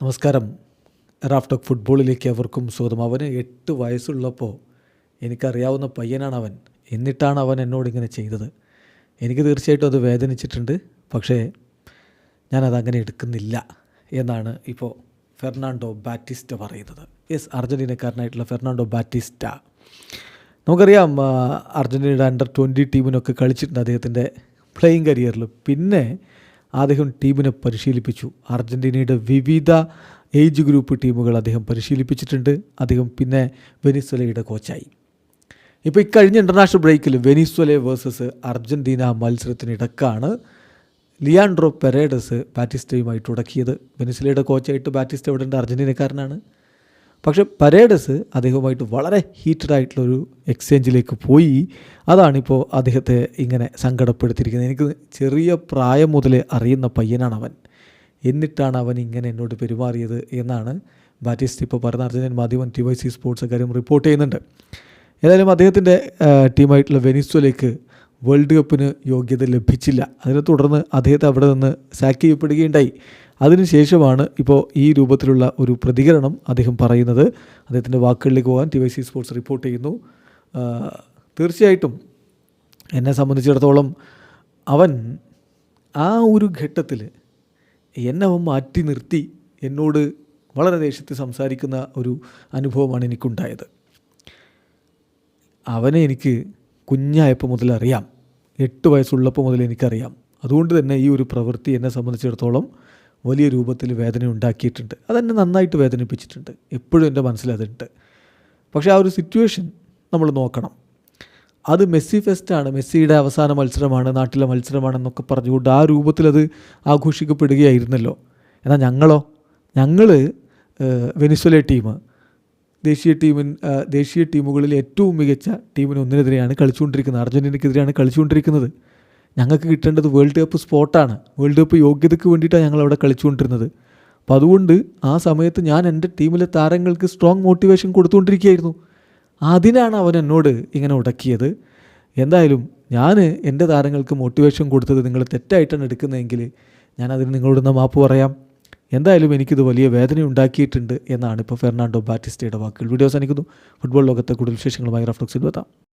നമസ്കാരം. റാഫ്റ്റോക്ക് ഫുട്ബോളിലേക്ക് അവർക്കും സ്വാഗതം. അവന് എട്ട് വയസ്സുള്ളപ്പോൾ എനിക്കറിയാവുന്ന പയ്യനാണ് അവൻ എന്നിട്ടാണ് അവൻ എന്നോട് ഇങ്ങനെ ചെയ്തത്. എനിക്ക് തീർച്ചയായിട്ടും അത് വേദനിച്ചിട്ടുണ്ട്. പക്ഷേ ഞാനത് അങ്ങനെ എടുക്കുന്നില്ല എന്നാണ് ഇപ്പോൾ ഫെർണാണ്ടോ ബാറ്റിസ്റ്റ പറയുന്നത്. യെസ് അർജന്റീനക്കാരനായിട്ടുള്ള ഫെർണാണ്ടോ ബാറ്റിസ്റ്റ. നമുക്കറിയാം അർജന്റീനയുടെ അണ്ടർ ട്വന്റി ടീമിനൊക്കെ കളിച്ചിട്ടുണ്ട് അദ്ദേഹത്തിന്റെ പ്ലേയിങ് കരിയറിൽ പിന്നെ അദ്ദേഹം ടീമിനെ പരിശീലിപ്പിച്ചു. അർജന്റീനയുടെ വിവിധ ഏജ് ഗ്രൂപ്പ് ടീമുകൾ അദ്ദേഹം പരിശീലിപ്പിച്ചിട്ടുണ്ട്. അദ്ദേഹം പിന്നെ വെനിസ്വലയുടെ കോച്ചായി. ഇപ്പോൾ ഇക്കഴിഞ്ഞ ഇന്റർനാഷണൽ ബ്രേക്കിൽ വെനിസ്വല വേഴ്സസ് അർജന്റീന മത്സരത്തിനിടക്കാണ് ലിയാൻഡ്രോ പെരേഡസ് ബാറ്റിസ്റ്റയുമായിട്ട് തുടക്കിയത്. വെനിസ്വലയുടെ കോച്ചായിട്ട് ബാറ്റിസ്റ്റ ഇവിടെ അർജന്റീനക്കാരനാണ് പക്ഷെ പരേഡസ് അദ്ദേഹവുമായിട്ട് വളരെ ഹീറ്റഡ് ആയിട്ടുള്ളൊരു എക്സ്ചേഞ്ചിലേക്ക് പോയി. അതാണിപ്പോൾ അദ്ദേഹത്തെ ഇങ്ങനെ സങ്കടപ്പെടുത്തിയിരിക്കുന്നത്. എനിക്ക് ചെറിയ പ്രായം മുതൽ അറിയുന്ന പയ്യനാണ് അവൻ എന്നിട്ടാണ് അവൻ ഇങ്ങനെ എന്നോട് പെരുമാറിയത് എന്നാണ് ബാറ്റിസ്റ്റ് ഇപ്പോൾ പറയുന്ന അർജന്റീൻ മാധ്യമം ടി വൈ സി സ്പോർട്സ് കാര്യം റിപ്പോർട്ട് ചെയ്യുന്നുണ്ട്. ഏതായാലും അദ്ദേഹത്തിന്റെ ടീമായിട്ടുള്ള വെനിസ്വലേക്ക് വേൾഡ് കപ്പിന് യോഗ്യത ലഭിച്ചില്ല. അതിനെ തുടർന്ന് അദ്ദേഹത്തെ അവിടെ നിന്ന് സാക്ക് ചെയ്യപ്പെടുകയുണ്ടായി. അതിനുശേഷമാണ് ഇപ്പോൾ ഈ രൂപത്തിലുള്ള ഒരു പ്രതികരണം അദ്ദേഹം പറയുന്നത്. അദ്ദേഹത്തിന്റെ വാക്കുകളിലേക്ക് പോകാൻ T Y C sports report ചെയ്യുന്നു. തീർച്ചയായിട്ടും എന്നെ സംബന്ധിച്ചിടത്തോളം അവൻ ആ ഒരു ഘട്ടത്തിൽ എന്നെ അവൻ മാറ്റി നിർത്തി എന്നോട് വളരെ ദേഷ്യത്തിൽ സംസാരിക്കുന്ന ഒരു അനുഭവമാണ് എനിക്കുണ്ടായത്. അവനെ എനിക്ക് കുഞ്ഞായപ്പോൾ മുതൽ അറിയാം. എട്ട് വയസ്സുള്ളപ്പോൾ മുതൽ എനിക്കറിയാം. അതുകൊണ്ട് തന്നെ ഈ ഒരു പ്രവൃത്തി എന്നെ സംബന്ധിച്ചിടത്തോളം വലിയ രൂപത്തിൽ വേദന ഉണ്ടാക്കിയിട്ടുണ്ട്. അതെന്നെ നന്നായിട്ട് വേദനിപ്പിച്ചിട്ടുണ്ട്. എപ്പോഴും എന്റെ മനസ്സിൽ അതുണ്ട്. പക്ഷേ ആ ഒരു സിറ്റുവേഷൻ നമ്മൾ നോക്കണം. അത് മെസ്സി ഫെസ്റ്റാണ് മെസ്സിയുടെ അവസാന മത്സരമാണ് നാട്ടിലെ മത്സരമാണെന്നൊക്കെ പറഞ്ഞുകൊണ്ട് ആ രൂപത്തിൽ അത് ആഘോഷിക്കപ്പെടുകയായിരുന്നല്ലോ. എന്നാൽ ഞങ്ങളോ? ഞങ്ങൾ വെനിസ്വല ടീം ദേശീയ ടീമിൻ ദേശീയ ടീമുകളിൽ ഏറ്റവും മികച്ച ടീമിന് ഒന്നിനെതിരെയാണ് കളിച്ചുകൊണ്ടിരിക്കുന്നത്. അർജന്റീനയ്ക്കെതിരെയാണ് കളിച്ചുകൊണ്ടിരിക്കുന്നത്. ഞങ്ങൾക്ക് കിട്ടേണ്ടത് വേൾഡ് കപ്പ് സ്പോട്ടാണ് വേൾഡ് കപ്പ് യോഗ്യതയ്ക്ക് വേണ്ടിയിട്ടാണ് ഞങ്ങൾ അവിടെ കളിച്ചുകൊണ്ടിരുന്നത്. അപ്പം അതുകൊണ്ട് ആ സമയത്ത് ഞാൻ എന്റെ ടീമിലെ താരങ്ങൾക്ക് സ്ട്രോങ് മോട്ടിവേഷൻ കൊടുത്തുകൊണ്ടിരിക്കുകയായിരുന്നു. അതിനാണ് അവൻ എന്നോട് ഇങ്ങനെ ഉടക്കിയത്. എന്തായാലും ഞാൻ എന്റെ താരങ്ങൾക്ക് മോട്ടിവേഷൻ കൊടുത്തത് നിങ്ങൾ തെറ്റായിട്ടാണ് എടുക്കുന്നതെങ്കിൽ ഞാൻ അതിന് നിങ്ങളോടൊന്ന് മാപ്പ് പറയാം. എന്തായാലും എനിക്കിത് വലിയ വേദന ഉണ്ടാക്കിയിട്ടുണ്ട് എന്നാണ് ഇപ്പോൾ ഫെർണാണ്ടോ ബാറ്റിസ്റ്റയുടെ വാക്കുകൾ. വീഡിയോ അവസാനിക്കുന്നു. ഫുട്ബോൾ ലോകത്തെ കൂടുതൽ വിശേഷങ്ങളുമായി റഫ്ലക്സിൽ എത്താം